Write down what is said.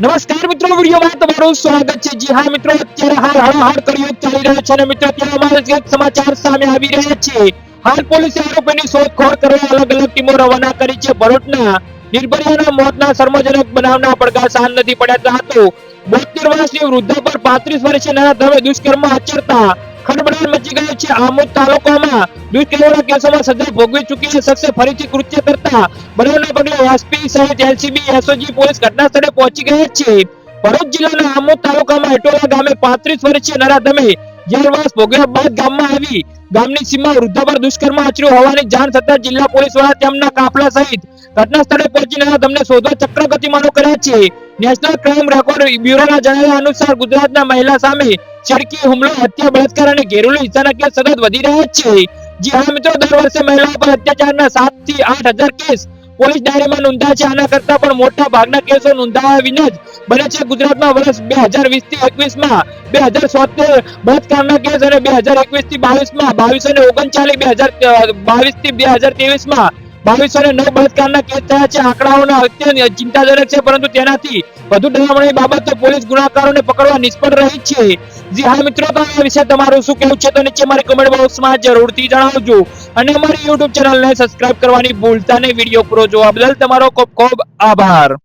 નમસ્કાર મિત્રો વિડીયોમાં તમારું સ્વાગત છે. જી હા મિત્રો, અત્યારે હાલ હળહળ કર્યો ચાલી રહ્યો છે અને મિત્રો ત્યાં અમારા સમાચાર સામે આવી રહ્યા છે. હાલ પોલીસે આરોપીની શોધખોળ કરવા અલગ અલગ ટીમો રવાના કરી છે. ભરૂચના નિર્ભયાના મોતના શર્મજનક બનાવના પડઘા સહન નથી પડ્યા. હતો બોતેર વર્ષની વૃદ્ધા પર પાંત્રીસ વર્ષે નાના ધવે દુષ્કર્મ આચરતા ખળબળાટ મચી ગયો છે. આમોદ તાલુકામાં દુષ્કર્મના કેસોમાં સજા ભોગવી ચૂકેલી શખ્સે ફરીથી કૃત્ય કરતા બનાવના પગલે એસપી સહિત એલસીબી એસઓજી પોલીસ ઘટના સ્થળે પહોંચી ગયા છે. ભરૂચ જિલ્લાના આમોદ તાલુકામાં એટોલા ગામે પાંત્રીસ વર્ષીય નરાધમે જેલવાસ ભોગવ્યા બાદ ગામમાં આવી. ગામની સીમા વૃદ્ધા પર દુષ્કર્મ આચર્યું હોવાની જાણ થતા જિલ્લા પોલીસવાળા તેમના કાફલા સહિત ઘટના સ્થળે પહોંચી નરાધમને શોધવા ચક્ર ગતિમાનો કર્યા છે. નેશનલ ક્રાઇમ રેકોર્ડ બ્યુરોના જણાવ્યા અનુસાર ગુજરાતના મહિલા સામે છડકી હુમલો, હત્યા બળાત્કાર અને ઘેરુલું હિંસાના કેસ સતત વધી રહ્યા છે. જી હા મિત્રો, દર વર્ષે મહિલાઓ પર અત્યાચારના સાતથી આઠ હજાર કેસ પોલીસ ડાયરીમાં નોંધાય છે. આના કરતા પણ મોટા ભાગના કેસો નોંધાયા વિના જ બને છે ગુજરાતમાં વર્ષ બે હજાર વીસથી એકવીસમાં બે હજાર સોતેર બળાત્કારના કેસ અને બે હજાર એકવીસથી બાવીસમાં બાવીસો ને ઓગણચાલીસ, બે હજાર બાવીસથી બે હજાર ત્રેવીસમાં બાવીસો ને નવ બળાત્કારના કેસ થયા છે. આંકડાઓના અત્યંત ચિંતાજનક છે, પરંતુ તેનાથી વધુ ડરામણી બાબત પોલીસ ગુનાકારોને પકડવા નિષ્ફળ રહી છે. જી હા મિત્રો આ વિશે તમારું શું કહેવું છે તો નીચે મારી કમેન્ટ બોક્સમાં જરૂરથી જણાવજો. અને અમારી યુટ્યુબ ચેનલને સબસ્ક્રાઇબ કરવાની ભૂલતા નહીં. વીડિયો પૂરો જોવા બદલ તમારો ખૂબ ખૂબ આભાર.